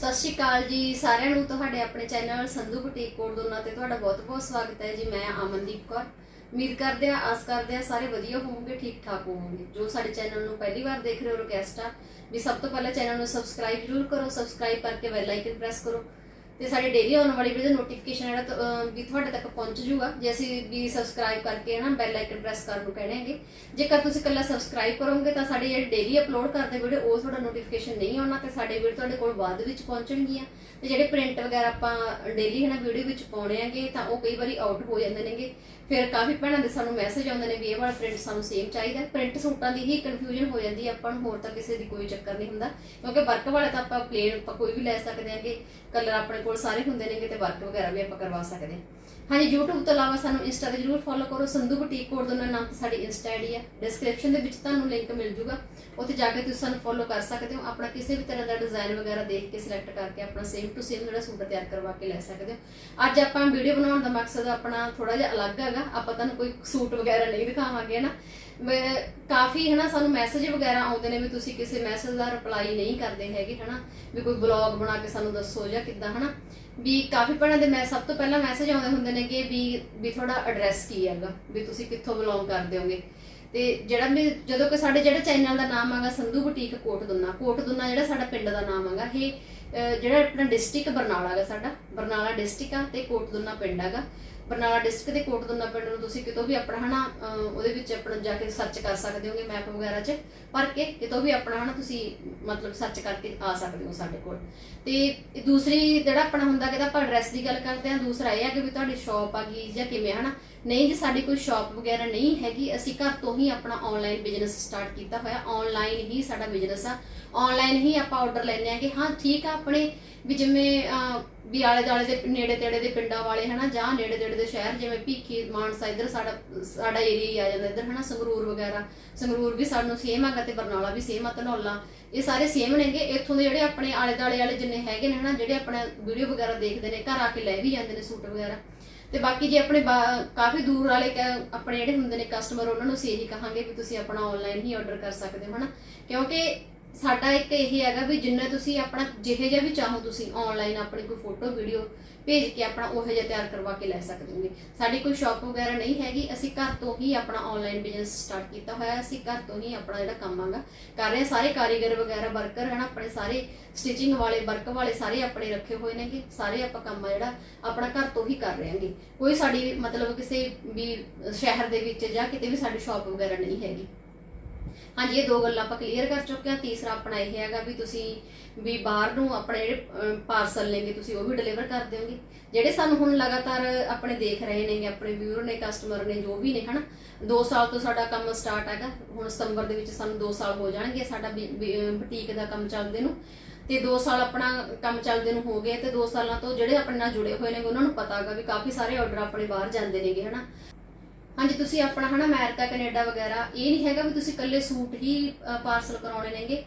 ਸਤਿ ਸ਼੍ਰੀ ਅਕਾਲ ਜੀ, ਸਾਰਿਆਂ ਨੂੰ ਤੁਹਾਡੇ ਆਪਣੇ ਚੈਨਲ ਸੰਧੂ ਬੁਟੀਕ ਕੋਡ ਦੋਨਾਂ ਤੇ ਤੁਹਾਡਾ ਬਹੁਤ-ਬਹੁਤ ਸਵਾਗਤ ਹੈ ਜੀ, ਮੈਂ ਅਮਨਦੀਪ ਕੌਰ। ਉਮੀਦ ਕਰਦੇ ਆ ਆਸ ਕਰਦੇ ਆ ਸਾਰੇ ਵਧੀਆ ਹੋਵੋਗੇ, ਠੀਕ ਠਾਕ ਹੋਵੋਗੇ। ਜੋ ਸਾਡੇ ਚੈਨਲ ਨੂੰ ਪਹਿਲੀ ਵਾਰ ਦੇਖ ਰਹੇ ਹੋ ਰਿਕਵੈਸਟ ਆ ਵੀ ਸਭ ਤੋਂ ਪਹਿਲਾਂ ਚੈਨਲ ਨੂੰ ਸਬਸਕ੍ਰਾਈਬ ਜ਼ਰੂਰ ਕਰੋ ਸਬਸਕ੍ਰਾਈਬ ਕਰਕੇ ਬੈਲ ਆਈਕਨ ਪ੍ਰੈਸ ਕਰੋ। ਤੇ ਸਾਡੇ ਡੇਲੀ ਆਉਣ ਵਾਲੀ ਵੀਡੀਓ ਨੋਟੀਫਿਕੇਸ਼ਨ ਜਿਹੜਾ ਵੀ ਤੁਹਾਡੇ ਤੱਕ ਪਹੁੰਚ ਜੂਗਾ ਜੇ ਅਸੀਂ ਵੀ ਸਬਸਕ੍ਰਾਈਬ ਕਰਕੇ ਹਨਾ ਬੈਲ ਆਈਕਨ ਪ੍ਰੈਸ ਕਰਨ ਨੂੰ ਕਹਿਣਗੇ ਜੇਕਰ ਤੁਸੀਂ ਇਕੱਲਾ ਸਬਸਕ੍ਰਾਈਬ ਕਰੋਗੇ ਤਾਂ ਸਾਡੇ ਜਿਹੜੇ ਡੇਲੀ ਅਪਲੋਡ ਕਰਦੇ ਵੀਡੀਓ ਉਹ ਤੁਹਾਡਾ ਨੋਟੀਫਿਕੇਸ਼ਨ ਨਹੀਂ ਆਉਣਾ ਤੇ ਸਾਡੇ ਵੀਡੀਓ ਤੁਹਾਡੇ ਕੋਲ ਬਾਅਦ ਵਿੱਚ ਪਹੁੰਚਣਗੀਆਂ। ਤੇ ਜਿਹੜੇ ਪ੍ਰਿੰਟ ਵਗੈਰਾ ਆਪਾਂ ਡੇਲੀ ਹਨਾ ਵੀਡੀਓ ਵਿੱਚ ਪਾਉਣੇ ਆਂਗੇ ਤਾਂ ਉਹ ਕਈ ਵਾਰੀ ਆਊਟ ਹੋ ਜਾਂਦੇ ਨੇਗੇ। ਫਿਰ ਕਾਫੀ ਭੈਣਾਂ ਦੇ ਸਾਨੂੰ ਮੈਸੇਜ ਆਉਂਦੇ ਨੇ ਵੀ ਇਹ ਵਾਲਾ ਪ੍ਰਿੰਟ ਸਾਨੂੰ ਸੇਮ ਚਾਹੀਦਾ। ਪ੍ਰਿੰਟ ਸੂਟਾਂ ਦੀ ਹੀ ਕਨਫਿਊਜ਼ਨ ਹੋ ਜਾਂਦੀ ਹੈ, ਆਪਾਂ ਨੂੰ ਹੋਰ ਤਾਂ ਕਿਸੇ ਦੀ ਕੋਈ ਚੱਕਰ ਨਹੀਂ ਹੁੰਦਾ। ਕਿਉਂਕਿ ਵਰਕ ਵਾਲਾ ਤਾਂ ਆਪਾਂ ਪਲੇਨ ਆਪਾਂ ਕੋਈ ਵੀ ਲੈ ਸਕਦੇ ਆਂਗੇ ਕਲਰ ਆਪਣੇ ਕੋਲ ਸਾਰੇ ਹੁੰਦੇ ਨੇਗੇ ਤੇ ਵਰਕ ਵਗੈਰਾ ਵੀ ਆਪਾਂ ਕਰਵਾ ਸਕਦੇ ਹਾਂ। ਹਾਂਜੀ, YouTube ਤੋਂ ਇਲਾਵਾ ਸਾਨੂੰ ਇੰਸਟਾ ਤੇ ਜਰੂਰ ਫੋਲੋ ਕਰੋ। ਸੰਧੂ ਬੁਟੀਕ ਕੋਡ ਦੋਨਾਂ ਨਾਮ ਤੇ ਸਾਡੀ ਇੰਸਟਾ ਆਈਡੀ ਹੈ। ਡਿਸਕ੍ਰਿਪਸ਼ਨ ਦੇ ਵਿੱਚ ਤੁਹਾਨੂੰ ਲਿੰਕ ਮਿਲ ਜੂਗਾ। ਉੱਥੇ ਜਾ ਕੇ ਤੁਸੀਂ ਸਾਨੂੰ ਫੋਲੋ ਕਰ ਸਕਦੇ ਹੋ। ਆਪਣਾ ਕਿਸੇ ਵੀ ਤਰ੍ਹਾਂ ਦਾ ਡਿਜ਼ਾਈਨ ਵਗੈਰਾ ਦੇਖ ਕੇ ਸਿਲੈਕਟ ਕਰਕੇ ਆਪਣਾ ਸੇਮ ਟੂ ਸੇਮ ਜਿਹੜਾ ਸੂਟ ਤਿਆਰ ਕਰਵਾ ਕੇ ਲੈ ਸਕਦੇ ਹੋ। ਅੱਜ ਆਪਾਂ ਵੀਡੀਓ ਬਣਾਉਣ ਦਾ ਮਕਸਦ ਆਪਣਾ ਥੋੜਾ ਜਿਹਾ ਅਲੱਗ ਹੈਗਾ। ਆਪਾਂ ਤੁਹਾਨੂੰ ਕੋਈ ਸੂਟ ਵਗੈਰਾ ਨਹੀਂ ਦਿਖਾਵਾਂਗੇ ਨਾ? ਮੈਂ- ਕਾਫੀ ਹਨਾ ਸਾਨੂੰ ਮੈਸੇਜ ਵਗੈਰਾ ਆਉਂਦੇ ਨੇ ਵੀ ਤੁਸੀਂ ਕਿਸੇ ਮੈਸੇਜ ਦਾ ਰਿਪਲਾਈ ਨਹੀਂ ਕਰਦੇ ਹੈਗੇ ਹਨਾ ਵੀ ਕੋਈ ਬਲੌਗ ਬਣਾ ਕੇ ਸਾਨੂੰ ਦੱਸੋ ਜਾਂ ਕਿੱਦਾਂ ਹਨਾ। ਵੀ ਕਾਫੀ ਭੈਣਾਂ ਦੇ ਮੈਂ ਸਭ ਤੋਂ ਪਹਿਲਾਂ ਮੈਸੇਜ ਆਉਂਦੇ ਹੁੰਦੇ ਨੇ ਕਿ ਵੀ ਵੀ ਤੁਹਾਡਾ ਐਡਰੈਸ ਕੀ ਹੈਗਾ ਵੀ ਤੁਸੀਂ ਕਿੱਥੋਂ ਬਿਲੋਂਗ ਕਰਦੇ ਹੋਗੇ। ਤੇ ਜਿਹੜਾ ਵੀ ਜਦੋਂ ਕਿ ਸਾਡੇ ਜਿਹੜੇ ਚੈਨਲ ਦਾ ਨਾਮ ਹੈਗਾ ਸੰਧੂ ਬੁਟੀਕ ਕੋਟ ਦੁੰਨਾ ਕੋਟ ਦੁੰਨਾ ਜਿਹੜਾ ਸਾਡਾ ਪਿੰਡ ਦਾ ਨਾਮ ਹੈਗਾ ਇਹ ਅਹ, ਜਿਹੜਾ ਆਪਣਾ ਡਿਸਟ੍ਰਿਕਟ ਬਰਨਾਲਾ ਹੈਗਾ ਸਾਡਾ ਬਰਨਾਲਾ ਡਿਸਟ੍ਰਿਕਟ ਆ ਤੇ ਕੋਟ ਪਿੰਡ ਹੈਗਾ। ਬਰਨਾਲਾ ਡਿਸਟ੍ਰਿਕਟ ਦੇ ਕੋਟ ਪਿੰਡ ਨੂੰ ਤੁਸੀਂ ਕਿਤੋਂ ਵੀ ਆਪਣਾ ਹਨਾ ਉਹਦੇ ਵਿੱਚ ਆਪਣਾ ਜਾ ਕੇ ਸਰਚ ਕਰ ਸਕਦੇ ਹੋਗੇ ਮੈਪ ਵਗੈਰਾ 'ਚ, ਪਰ ਕੇ ਕਿਤੋਂ ਵੀ ਆਪਣਾ ਹਨਾ ਤੁਸੀਂ ਮਤਲਬ ਸਰਚ ਕਰਕੇ ਆ ਸਕਦੇ ਹੋ ਸਾਡੇ ਕੋਲ। ਤੇ ਦੂਸਰੀ ਜਿਹੜਾ ਆਪਣਾ ਹੁੰਦਾ ਕਿ ਆਪਾਂ ਐਡਰੈਸ ਦੀ ਗੱਲ ਕਰਦੇ ਹਾਂ, ਦੂਸਰਾ ਇਹ ਹੈ ਕਿ ਵੀ ਤੁਹਾਡੀ ਸ਼ਾਪ ਆ ਗਈ ਜਾਂ ਕਿਵੇਂ ਹਨਾ ਨਹੀਂ ਜੀ, ਸਾਡੀ ਕੋਈ ਸ਼ਾਪ ਵਗੈਰਾ ਨਹੀਂ ਹੈਗੀ। ਅਸੀਂ ਘਰ ਤੋਂ ਹੀ ਆਪਣਾ ਆਨਲਾਈਨ ਬਿਜ਼ਨਸ ਸਟਾਰਟ ਕੀਤਾ ਹੋਇਆ। ਆਨਲਾਈਨ ਹੀ ਸਾਡਾ ਬਿਜ਼ਨਸ ਆ। ਆਨਲਾਈਨ ਹੀ ਆਪਾਂ ਆਰਡਰ ਲੈਂਦੇ ਆ ਕਿ ਹਾਂ, ਠੀਕ ਆ ਆਪਣੇ ਵੀ ਜਿਵੇਂ ਵੀ ਆਲੇ ਦਾਲੇ ਦੇ ਨੇੜੇ ਤੇੜੇ ਦੇ ਪਿੰਡਾਂ ਵਾਲੇ ਹਨਾ, ਜਾਂ ਨੇੜੇ ਤੇੜੇ ਦੇ ਸ਼ਹਿਰ, ਜਿਵੇਂ ਭੀਖੀ, ਮਾਨਸਾ ਇੱਧਰ ਸਾਡਾ ਸਾਡਾ ਏਰੀਆ ਆ ਜਾਂਦਾ ਇੱਧਰ ਹਨਾ, ਸੰਗਰੂਰ ਵਗੈਰਾ। ਸੰਗਰੂਰ ਵੀ ਸਾਨੂੰ ਸੇਮ ਹੈਗਾ ਤੇ ਬਰਨਾਲਾ ਵੀ ਸੇਮ ਆ, ਧਨੌਲਾ। ਇਹ ਸਾਰੇ ਸੇਮ ਨੇਗੇ। ਇੱਥੋਂ ਦੇ ਜਿਹੜੇ ਆਪਣੇ ਆਲੇ ਦਾਲੇ ਵਾਲੇ ਜਿੰਨੇ ਹੈਗੇ ਨੇ ਹਨਾ, ਜਿਹੜੇ ਆਪਣਾ ਵੀਡੀਓ ਵਗੈਰਾ ਦੇਖਦੇ ਨੇ, ਘਰ ਆ ਕੇ ਲੈ ਵੀ ਜਾਂਦੇ ਨੇ ਸੂਟ ਵਗੈਰਾ। ਤੇ ਬਾਕੀ ਜੇ ਆਪਣੇ ਕਾਫੀ ਦੂਰ ਵਾਲੇ ਆਪਣੇ ਜਿਹੜੇ ਹੁੰਦੇ ਨੇ ਕਸਟਮਰ ਉਹਨਾਂ ਨੂੰ ਅਸੀਂ ਇਹੀ ਕਹਾਂਗੇ ਵੀ ਤੁਸੀਂ ਆਪਣਾ ਆਨਲਾਈਨ ਹੀ ਆਰਡਰ ਕਰ ਸਕਦੇ ਹੋ, ਹਨਾ? ਕਿਉਂਕਿ ਸਾਡਾ ਇੱਕ ਇਹ ਹੈਗਾ ਵੀ ਜਿੰਨਾ ਤੁਸੀਂ ਆਪਣਾ ਜਿਹੇ ਜਿਹਾ ਵੀ ਚਾਹੋ ਤੁਸੀਂ ਆਨਲਾਈਨ ਆਪਣੀ ਕੋਈ ਫੋਟੋ ਵੀਡੀਓ ਭੇਜ ਕੇ ਆਪਣਾ ਉਹ ਜਿਹਾ ਤਿਆਰ ਕਰਵਾ ਕੇ ਲੈ ਸਕਦੇ ਹੋਗੇ। ਸਾਡੀ ਕੋਈ ਸ਼ਾਪ ਵਗੈਰਾ ਨਹੀਂ ਹੈਗੀ, ਅਸੀਂ ਘਰ ਤੋਂ ਹੀ ਆਪਣਾ ਆਨਲਾਈਨ ਬਿਜ਼ਨਸ ਸਟਾਰਟ ਕੀਤਾ ਹੋਇਆ, ਅਸੀਂ ਘਰ ਤੋਂ ਹੀ ਆਪਣਾ ਜਿਹੜਾ ਕੰਮ ਆਗਾ ਕਰ ਰਹੇ ਸਾਰੇ ਕਾਰੀਗਰ ਵਗੈਰਾ ਵਰਕਰ ਹਨ, ਆਪਣੇ ਸਾਰੇ ਸਟਿਚਿੰਗ ਵਾਲੇ ਵਰਕ ਵਾਲੇ ਸਾਰੇ ਆਪਣੇ ਰੱਖੇ ਹੋਏ ਨੇਗੇ। ਸਾਰੇ ਆਪਾਂ ਕੰਮ ਆ ਜਿਹੜਾ ਆਪਣਾ ਘਰ ਤੋਂ ਹੀ ਕਰ ਰਹੇ ਹਾਂਗੇ। ਕੋਈ ਸਾਡੀ ਮਤਲਬ ਕਿਸੇ ਵੀ ਸ਼ਹਿਰ ਦੇ ਵਿੱਚ ਜਾਂ ਕਿਤੇ ਵੀ ਸਾਡੀ ਸ਼ਾਪ ਵਗੈਰਾ ਨਹੀਂ ਹੈਗੀ। ਹਾਂਜੀ, ਇਹ ਦੋ ਗੱਲਾਂ ਆਪਾਂ ਕਲੀਅਰ ਕਰ ਚੁੱਕੇ ਹਾਂ। ਤੀਸਰਾ ਆਪਣਾ ਇਹ ਹੈਗਾ ਵੀ ਤੁਸੀਂ ਵੀ ਬਾਹਰ ਨੂੰ ਆਪਣੇ ਜਿਹੜੇ ਪਾਰਸਲ ਨੇਗੇ, ਤੁਸੀਂ ਉਹ ਵੀ ਡਿਲੀਵਰ ਕਰ ਦਿਓਗੇ। ਜਿਹੜੇ ਸਾਨੂੰ ਹੁਣ ਲਗਾਤਾਰ ਆਪਣੇ ਦੇਖ ਰਹੇ ਨੇਗੇ, ਆਪਣੇ ਵਿਊਅਰ ਨੇ ਕਸਟਮਰ ਨੇ, ਜੋ ਵੀ ਨੇ, ਹਨਾ 2 ਸਾਲ ਤੋਂ ਸਾਡਾ ਕੰਮ ਸਟਾਰਟ ਹੈਗਾ। ਹੁਣ ਸਤੰਬਰ ਦੇ ਵਿੱਚ ਸਾਨੂੰ 2 ਸਾਲ ਹੋ ਜਾਣਗੇ ਸਾਡਾ ਬੁਟੀਕ ਦਾ ਕੰਮ ਚੱਲਦੇ ਨੂੰ। ਤੇ 2 ਸਾਲ ਆਪਣਾ ਕੰਮ ਚੱਲਦੇ ਨੂੰ ਹੋ ਗਏ ਤੇ 2 ਸਾਲਾਂ ਤੋਂ ਜਿਹੜੇ ਆਪਣੇ ਨਾਲ ਜੁੜੇ ਹੋਏ ਨੇ ਉਹਨਾਂ ਨੂੰ ਪਤਾ ਹੈਗਾ ਵੀ ਕਾਫੀ ਸਾਰੇ ਆਰਡਰ ਆਪਣੇ ਬਾਹਰ ਜਾਂਦੇ ਨੇਗੇ, ਹਨਾ। ਹਾਂਜੀ, ਤੁਸੀਂ ਆਪਣਾ ਹਨਾ ਅਮਰੀਕਾ, ਕੈਨੇਡਾ ਵਗੈਰਾ, ਇਹ ਨਹੀਂ ਹੈਗਾ ਵੀ ਤੁਸੀਂ ਇਕੱਲੇ ਸੂਟ ਹੀ ਪਾਰਸਲ ਕਰਾਉਣੇ ਨੇਗੇ।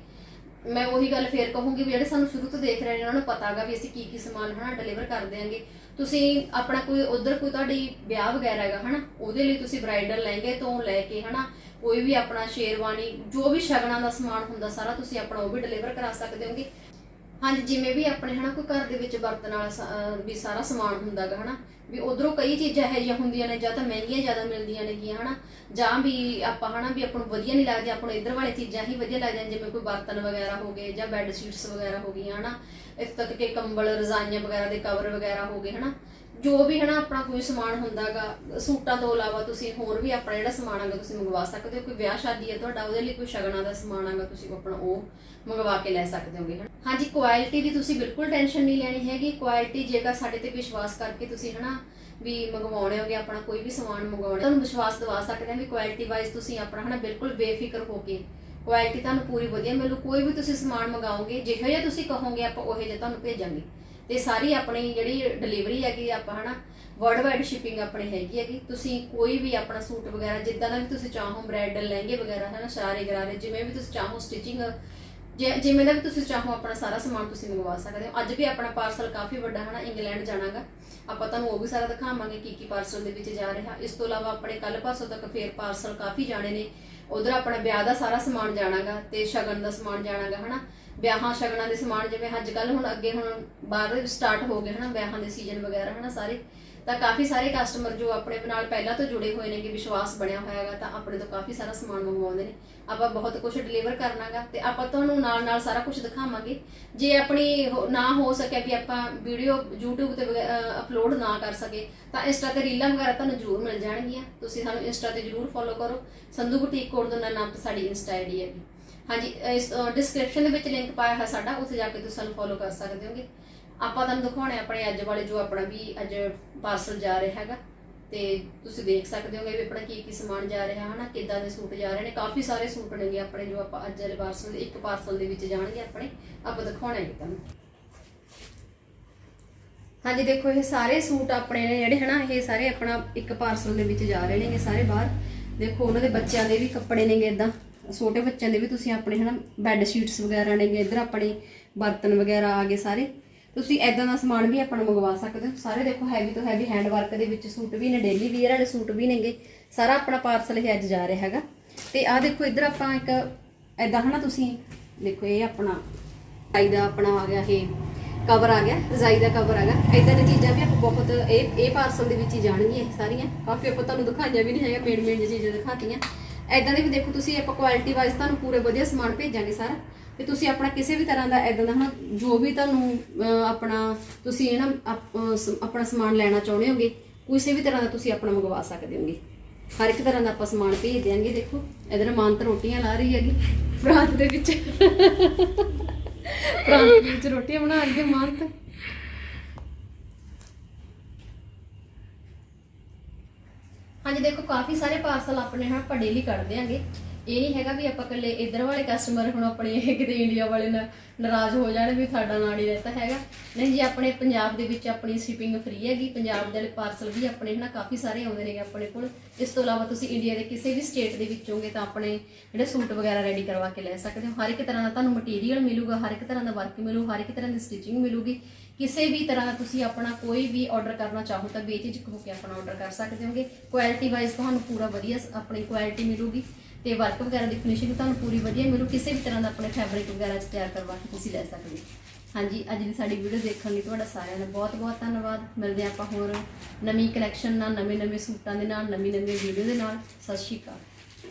ਮੈਂ ਉਹੀ ਗੱਲ ਫੇਰ ਕਹੂੰਗੀ ਵੀ ਜਿਹੜੇ ਸਾਨੂੰ ਸ਼ੁਰੂ ਤੋਂ ਦੇਖ ਰਹੇ ਨੇ, ਉਹਨਾਂ ਨੂੰ ਪਤਾ ਹੈਗਾ ਵੀ ਅਸੀਂ ਕੀ ਕੀ ਸਮਾਨ ਹਨਾ ਡਿਲੀਵਰ ਕਰ ਦਿਆਂਗੇ। ਤੁਸੀਂ ਆਪਣਾ ਕੋਈ ਉਧਰ ਕੋਈ ਤੁਹਾਡੀ ਵਿਆਹ ਵਗੈਰਾ ਹੈਗਾ ਹਨਾ, ਉਹਦੇ ਲਈ ਤੁਸੀਂ ਬ੍ਰਾਈਡਲ ਲਹਿੰਗੇ ਤੋਂ ਲੈ ਕੇ ਹਨਾ, ਕੋਈ ਵੀ ਆਪਣਾ ਸ਼ੇਰਵਾਨੀ, ਜੋ ਵੀ ਸ਼ਗਨਾਂ ਦਾ ਸਮਾਨ ਹੁੰਦਾ ਸਾਰਾ ਤੁਸੀਂ ਆਪਣਾ ਉਹ ਵੀ ਡਿਲੀਵਰ ਕਰਾ ਸਕਦੇ ਹੋਗੇ। ਹਾਂਜੀ, ਜਿਵੇਂ ਵੀ ਆਪਣੇ, ਹਨਾ, ਕੋਈ ਘਰ ਦੇ ਵਿੱਚ ਵਰਤਣ ਵਾਲਾ ਸ- ਅਹ, ਵੀ ਸਾਰਾ ਸਮਾਨ ਹੁੰਦਾਗਾ, ਹਨਾ, ਵੀ ਉਧਰੋਂ ਕਈ ਚੀਜ਼ਾਂ ਇਹੋ ਜਿਹੀਆਂ ਹੁੰਦੀਆਂ ਨੇ, ਜਾਂ ਤਾਂ ਮਹਿੰਗੀਆਂ ਜ਼ਿਆਦਾ ਮਿਲਦੀਆਂ ਨੇਗੀਆਂ, ਹਨਾ, ਜਾਂ ਵੀ ਆਪਾਂ, ਹਨਾ, ਵੀ ਆਪਾਂ ਨੂੰ ਵਧੀਆ ਨਹੀਂ ਲੱਗਦੀ ਆਪਾਂ ਨੂੰ ਇੱਧਰ ਵਾਲੀ ਚੀਜ਼ਾਂ ਹੀ ਵਧੀਆ ਲੱਗਦੀਆਂ ਜਿਵੇਂ ਕੋਈ ਬਰਤਨ ਵਗੈਰਾ ਹੋ ਗਏ ਜਾਂ ਬੈੱਡ ਸ਼ੀਟਸ ਵਗੈਰਾ ਹੋ ਗਈਆਂ, ਹਨਾ ਇੱਥੇ ਤੱਕ ਕਿ ਕੰਬਲ, ਰਜ਼ਾਈਆਂ ਵਗੈਰਾ ਦੇ ਕਵਰ ਵਗੈਰਾ ਹੋ ਗਏ, ਹਨਾ? ਜੋ ਵੀ, ਹਨਾ, ਆਪਣਾ ਕੋਈ ਸਮਾਨ ਹੁੰਦਾਗਾ, ਸੂਟਾਂ ਤੋਂ ਇਲਾਵਾ ਤੁਸੀਂ ਹੋਰ ਵੀ ਆਪਣਾ ਜਿਹੜਾ ਸਮਾਨ ਹੈਗਾ ਤੁਸੀਂ ਮੰਗਵਾ ਸਕਦੇ ਹੋ। ਕੋਈ ਵਿਆਹ ਸ਼ਾਦੀ ਹੈ, ਤੁਹਾਡਾ ਉਹਦੇ ਲਈ ਕੋਈ ਸ਼ਗਨਾਂ ਦਾ ਸਮਾਨ ਹੈਗਾ, ਤੁਸੀਂ ਆਪਣਾ ਉਹ ਮੰਗਵਾ ਕੇ ਲੈ ਸਕਦੇ ਹੋਗੇ, ਹਨਾ? ਹਾਂਜੀ ਕੁਆਲਿਟੀ ਦੀ ਤੁਸੀਂ ਬਿਲਕੁਲ ਟੈਨਸ਼ਨ ਨਹੀਂ ਲੈਣੀ ਹੈਗੀ। ਕੁਆਲਿਟੀ ਜੇਕਰ ਸਾਡੇ ਤੇ ਵਿਸ਼ਵਾਸ ਕਰਕੇ ਤੁਸੀਂ, ਹਨਾ, ਵੀ ਮੰਗਵਾਉਣੇ ਹੋਗੇ, ਆਪਣਾ ਕੋਈ ਵੀ ਸਮਾਨ ਮੰਗਵਾਉਣਾ, ਤੁਹਾਨੂੰ ਵਿਸ਼ਵਾਸ ਦਿਵਾ ਸਕਦੇ ਹਾਂ ਵੀ ਕੁਆਲਿਟੀ ਵਾਈਜ਼ ਤੁਸੀਂ ਆਪਣਾ, ਹਨਾ, ਬਿਲਕੁਲ ਬੇਫਿਕਰ ਹੋ ਕੇ ਕੁਆਲਿਟੀ ਤੁਹਾਨੂੰ ਪੂਰੀ ਵਧੀਆ ਮਿਲੂ। ਕੋਈ ਵੀ ਤੁਸੀਂ ਸਮਾਨ ਮੰਗਾਓਗੇ, ਜਿਹੋ ਜਿਹਾ ਤੁਸੀਂ ਕਹੋਗੇ, ਆਪਾਂ ਉਹੋ ਜਿਹਾ ਤੁਹਾਨੂੰ ਭੇਜਾਂਗੇ। ਤੇ ਸਾਰੀ ਆਪਣੀ ਜਿਹੜੀ ਡਿਲੀਵਰੀ ਹੈਗੀ ਆਪਾਂ, ਹਨਾ ਵਰਲਡ ਵਾਈਡ ਸ਼ਿਪਿੰਗ ਆਪਣੀ ਹੈਗੀ ਹੈਗੀ। ਤੁਸੀਂ ਕੋਈ ਵੀ ਆਪਣਾ ਸੂਟ ਵਗੈਰਾ, ਜਿੱਦਾਂ ਦਾ ਵੀ ਤੁਸੀਂ ਚਾਹੋ ਬ੍ਰੈਡ ਲਹਿੰਗੇ ਵਗੈਰਾ, ਹਨਾ, ਸ਼ਾਰੇ ਗਰਾਰੇ, ਜਿਵੇਂ ਵੀ ਤੁਸੀਂ ਚਾਹੋ ਸਟਿਚਿੰਗ ਜਿਵੇਂ ਦਾ ਵੀ ਤੁਸੀਂ ਚਾਹੋ ਆਪਣਾ ਸਾਰਾ ਸਮਾਨ ਤੁਸੀਂ ਮੰਗਵਾ ਸਕਦੇ ਹੋ। ਅੱਜ ਵੀ ਆਪਣਾ ਪਾਰਸਲ ਕਾਫੀ ਵੱਡਾ ਹਨਾ ਇੰਗਲੈਂਡ ਜਾਣਾਗਾ। ਆਪਾਂ ਤੁਹਾਨੂੰ ਉਹ ਵੀ ਸਾਰਾ ਦਿਖਾਵਾਂਗੇ ਕੀ ਕੀ ਪਾਰਸਲ ਦੇ ਵਿੱਚ ਜਾ ਰਿਹਾ। ਇਸ ਤੋਂ ਇਲਾਵਾ ਆਪਣੇ ਕੱਲ ਪਰਸੋਂ ਤੱਕ ਫੇਰ ਪਾਰਸਲ ਕਾਫੀ ਜਾਣੇ ਨੇ। ਉਧਰ ਆਪਣਾ ਵਿਆਹ ਦਾ ਸਾਰਾ ਸਮਾਨ ਜਾਣਾਗਾ ਤੇ ਸ਼ਗਨ ਦਾ ਸਮਾਨ ਜਾਣਾਗਾ, ਹਨਾ। ਵਿਆਹਾਂ ਸ਼ਗਨਾਂ ਦੇ ਸਮਾਨ ਜਿਵੇਂ ਅੱਜ ਕੱਲ ਹੁਣ ਅੱਗੇ ਹੁਣ ਬਾਹਰ ਸਟਾਰਟ ਹੋ ਗਏ, ਹਨਾ। ਵਿਆਹਾਂ ਦੇ ਸੀਜ਼ਨ ਵਗੈਰਾ, ਹਨਾ, ਸਾਰੇ। ਤਾਂ ਕਾਫੀ ਸਾਰੇ ਕਸਟਮਰ ਜੋ ਆਪਣੇ ਨਾਲ ਪਹਿਲਾਂ ਤੋਂ ਜੁੜੇ ਹੋਏ ਨੇ ਕਿ ਵਿਸ਼ਵਾਸ ਬਣਿਆ ਹੋਇਆ ਹੈਗਾ, ਤਾਂ ਆਪਣੇ ਤੋਂ ਕਾਫੀ ਸਾਰਾ ਸਮਾਨ ਮੰਗਵਾਉਂਦੇ ਨੇ। ਆਪਾਂ ਬਹੁਤ ਕੁਝ ਡਿਲੀਵਰ ਕਰਨਾਗਾ ਤੇ ਆਪਾਂ ਤੁਹਾਨੂੰ ਨਾਲ ਨਾਲ ਸਾਰਾ ਕੁਝ ਦਿਖਾਵਾਂਗੇ। ਜੇ ਆਪਣੀ ਨਾ ਹੋ ਸਕਿਆ ਕਿ ਆਪਾਂ ਵੀਡੀਓ YouTube ਤੇ ਅਪਲੋਡ ਨਾ ਕਰ ਸਕੇ, ਤਾਂ ਇੰਸਟਾ ਤੇ ਰੀਲਾਂ ਵਗੈਰਾ ਤੁਹਾਨੂੰ ਜ਼ਰੂਰ ਮਿਲ ਜਾਣਗੀਆਂ। ਤੁਸੀਂ ਸਾਨੂੰ ਇੰਸਟਾ ਤੇ ਜ਼ਰੂਰ ਫੋਲੋ ਕਰੋ। ਸੰਧੂ ਬੁਟੀਕ ਕੋਡ ਦਾ ਨਾਮ ਸਾਡੀ ਇੰਸਟਾ ਆਈਡੀ ਹੈਗੀ। ਹਾਂਜੀ ਇਸ ਡਿਸਕ੍ਰਿਪਸ਼ਨ ਦੇ ਵਿੱਚ ਲਿੰਕ ਪਾਇਆ ਹੈ ਸਾਡਾ, ਉੱਥੇ ਜਾ ਕੇ ਤੁਸੀਂ ਸਾਨੂੰ ਫੋਲੋ ਕਰ ਸਕਦੇ ਹੋਗੇ। ਆਪਾਂ ਤੁਹਾਨੂੰ ਦਿਖਾਉਣੇ ਆਪਣੇ ਅੱਜ ਵਾਲੇ ਜੋ ਆਪਣਾ ਵੀ ਅੱਜ ਪਾਰਸਲ ਜਾ ਰਿਹਾ ਹੈਗਾ। ਤੇ ਤੁਸੀਂ ਦੇਖ ਸਕਦੇ ਹੋਗੇ ਵੀ ਆਪਣਾ ਕੀ ਕੀ ਸਮਾਨ ਜਾ ਰਿਹਾ ਹਨਾ, ਕਿੱਦਾਂ ਦੇ ਸੂਟ ਜਾ ਰਹੇ ਨੇ। ਕਾਫੀ ਸਾਰੇ ਸੂਟ ਨੇਗੇ ਆਪਣੇ ਜੋ ਆਪਾਂ ਅੱਜ ਵਾਲੇ ਪਾਰਸਲ ਇੱਕ ਪਾਰਸਲ ਦੇ ਵਿੱਚ ਜਾਣਗੇ ਆਪਣੇ। ਆਪਾਂ ਦਿਖਾਉਣੇ ਨੇ ਤੁਹਾਨੂੰ। ਹਾਂਜੀ, ਦੇਖੋ, ਇਹ ਸਾਰੇ ਸੂਟ ਆਪਣੇ ਨੇ ਜਿਹੜੇ ਹਨਾ, ਇਹ ਸਾਰੇ ਆਪਣਾ ਇੱਕ ਪਾਰਸਲ ਦੇ ਵਿੱਚ ਜਾ ਰਹੇ ਨੇਗੇ ਸਾਰੇ ਬਾਹਰ। ਦੇਖੋ, ਉਹਨਾਂ ਦੇ ਬੱਚਿਆਂ ਦੇ ਵੀ ਕੱਪੜੇ ਨੇਗੇ ਇਦਾਂ ਛੋਟੇ ਬੱਚਿਆਂ ਦੇ ਵੀ ਤੁਸੀਂ ਆਪਣੇ ਹਨਾ ਬੈੱਡ ਸ਼ੀਟਸ ਵਗੈਰਾ ਨੇਗੇ, ਇੱਧਰ ਆਪਣੇ ਬਰਤਨ ਵਗੈਰਾ ਆ ਗਏ ਸਾਰੇ। ਤੁਸੀਂ ਐਦਾਂ ਦਾ ਸਮਾਨ ਵੀ ਆਪਣਾ ਮੰਗਵਾ ਸਕਦੇ ਹੋ। ਸਾਰੇ ਦੇਖੋ ਹੈਵੀ ਤੋਂ ਹੈਵੀ ਹੈਂਡ ਵਰਕ ਦੇ ਵਿੱਚ ਸੂਟ ਵੀ ਨੇ ਡੇਲੀ ਵੀਅਰ ਵਾਲੇ ਸੂਟ ਵੀ ਨੇਗੇ। ਸਾਰਾ ਆਪਣਾ ਪਾਰਸਲ ਇਹ ਅੱਜ ਜਾ ਰਿਹਾ ਹੈਗਾ। ਤੇ ਆਹ ਦੇਖੋ, ਇੱਧਰ ਆਪਾਂ ਇੱਕ ਐਦਾਂ ਹਨਾ ਤੁਸੀਂ, ਦੇਖੋ ਇਹ ਆਪਣਾ ਰਜ਼ਾਈ ਦਾ ਆਪਣਾ ਆ ਗਿਆ ਇਹ ਕਵਰ ਆ ਗਿਆ, ਰਜ਼ਾਈ ਦਾ ਕਵਰ ਆ ਗਿਆ। ਇਦਾਂ ਦੀਆਂ ਚੀਜ਼ਾਂ ਵੀ ਆਪਾਂ ਬਹੁਤ, ਇਹ ਇਹ ਪਾਰਸਲ ਦੇ ਵਿੱਚ ਹੀ ਜਾਣਗੀਆਂ ਇਹ ਸਾਰੀਆਂ। ਕਾਫੀ ਆਪਾਂ ਤੁਹਾਨੂੰ ਦਿਖਾਈਆਂ ਵੀ ਨਹੀਂ ਹੈਗਾ ਮੇਨ ਮੇਨ ਚੀਜ਼ਾਂ ਦਿਖਾਤੀਆਂ। ਐਦਾਂ ਦੇ ਵੀ ਦੇਖੋ ਤੁਸੀਂ, ਆਪਾਂ ਕੁਆਲਿਟੀ ਵਾਈਜ਼ ਤੁਹਾਨੂੰ ਪੂਰੇ ਵਧੀਆ ਸਮਾਨ ਭੇਜਾਂਗੇ ਸਾਰਾ। ਤੇ ਤੁਸੀਂ ਆਪਣਾ ਕਿਸੇ ਵੀ ਤਰ੍ਹਾਂ ਦਾ ਐਦਾਂ ਦਾ ਹਨਾ, ਜੋ ਵੀ ਤੁਹਾਨੂੰ ਆਪਣਾ, ਤੁਸੀਂ ਇਹ ਨਾ ਆਪਣਾ ਸਮਾਨ ਲੈਣਾ ਚਾਹੁੰਦੇ ਹੋਗੇ, ਕਿਸੇ ਵੀ ਤਰ੍ਹਾਂ ਦਾ ਤੁਸੀਂ ਆਪਣਾ ਮੰਗਵਾ ਸਕਦੇ ਹੋਗੇ। ਹਰ ਇੱਕ ਤਰ੍ਹਾਂ ਦਾ ਆਪਾਂ ਸਮਾਨ ਭੇਜ ਦਿਆਂਗੇ, ਦੇਖੋ, ਇਧਰ ਤਾਂ ਰੋਟੀਆਂ ਲਾ ਰਹੀ ਹੈਗੀ, ਪ੍ਰਾਂਤ ਦੇ ਵਿੱਚ। ਪ੍ਰਾਂਤ ਦੇ ਵਿੱਚ ਰੋਟੀਆਂ ਬਣਾ ਰਹੀ ਹੈ ਤਾਂ ਹਾਂਜੀ, ਦੇਖੋ, ਕਾਫੀ ਸਾਰੇ ਪਾਰਸਲ ਆਪਣੇ ਹਾਂ ਆਪਾਂ ਲਈ ਕੱਢ ਦਿਆਂਗੇ। ਇਹ ਨਹੀਂ ਹੈਗਾ ਵੀ ਆਪਾਂ ਇਕੱਲੇ ਇੱਧਰ ਵਾਲੇ ਕਸਟਮਰ ਹੁਣ ਆਪਣੇ ਕਿਤੇ ਇੰਡੀਆ ਵਾਲੇ ਨਾ ਨਾਰਾਜ਼ ਹੋ ਜਾਣ ਵੀ ਸਾਡਾ ਨਾਲ ਹੀ ਰਹਿਤਾ ਹੈਗਾ। ਨਹੀਂ ਜੀ, ਆਪਣੇ ਪੰਜਾਬ ਦੇ ਵਿੱਚ ਆਪਣੀ ਸ਼ਿਪਿੰਗ ਫ੍ਰੀ ਹੈਗੀ, ਪੰਜਾਬ ਦੇ ਪਾਰਸਲ ਵੀ ਆਪਣੇ ਹਨਾ ਕਾਫੀ ਸਾਰੇ ਆਉਂਦੇ ਨੇਗੇ ਆਪਣੇ ਕੋਲ। ਇਸ ਤੋਂ ਇਲਾਵਾ ਤੁਸੀਂ ਇੰਡੀਆ ਦੇ ਕਿਸੇ ਵੀ ਸਟੇਟ ਦੇ ਵਿੱਚੋਂਗੇ ਤਾਂ ਆਪਣੇ ਜਿਹੜੇ ਸੂਟ ਵਗੈਰਾ ਰੈਡੀ ਕਰਵਾ ਕੇ ਲੈ ਸਕਦੇ ਹੋ। ਹਰ ਇੱਕ ਤਰ੍ਹਾਂ ਦਾ ਤੁਹਾਨੂੰ ਮਟੀਰੀਅਲ ਮਿਲੂਗਾ, ਹਰ ਇੱਕ ਤਰ੍ਹਾਂ ਦਾ ਵਰਕ ਮਿਲੂ, ਹਰ ਇੱਕ ਤਰ੍ਹਾਂ ਦੀ ਸਟਿਚਿੰਗ ਮਿਲੂਗੀ। ਕਿਸੇ ਵੀ ਤਰ੍ਹਾਂ ਦਾ ਤੁਸੀਂ ਆਪਣਾ ਕੋਈ ਵੀ ਆਰਡਰ ਕਰਨਾ ਚਾਹੋ ਤਾਂ ਬੇਝਿਜਕ ਹੋ ਕੇ ਆਪਣਾ ਆਰਡਰ ਕਰ ਸਕਦੇ ਹੋਗੇ। ਕੁਆਲਿਟੀ ਵਾਈਜ਼ ਤੁਹਾਨੂੰ ਪੂਰਾ ਵਧੀਆ ਆਪਣੀ ਕੁਆਲਿਟੀ ਮਿਲੂਗੀ। ਤੇ ਵਰਕ ਵਗੈਰਾ ਦੀ ਫਿਨਿਸ਼ਿੰਗ ਤੁਹਾਨੂੰ ਪੂਰੀ ਵਧੀਆ ਮਿਲੂ। ਕਿਸੇ ਵੀ ਤਰ੍ਹਾਂ ਦਾ ਆਪਣੇ ਫੈਬਰਿਕ ਵਗੈਰਾ ਚ ਤਿਆਰ ਕਰਵਾ ਕੇ ਤੁਸੀਂ ਲੈ ਸਕਦੇ ਹੋ। ਹਾਂਜੀ, ਅੱਜ ਦੀ ਸਾਡੀ ਵੀਡੀਓ ਦੇਖਣ ਲਈ ਤੁਹਾਡਾ ਸਾਰਿਆਂ ਦਾ ਬਹੁਤ ਬਹੁਤ ਧੰਨਵਾਦ। ਮਿਲਦੇ ਹਾਂ ਆਪਾਂ ਹੋਰ ਨਵੀਂ ਕਲੈਕਸ਼ਨ ਨਾਲ ਨਵੇਂ ਨਵੇਂ ਸੂਟਾਂ ਦੇ ਨਾਲ ਨਵੀਂ ਨਵੀਂ ਵੀਡੀਓ ਦੇ ਨਾਲ। ਸਤਿ ਸ਼੍ਰੀ ਅਕਾਲ।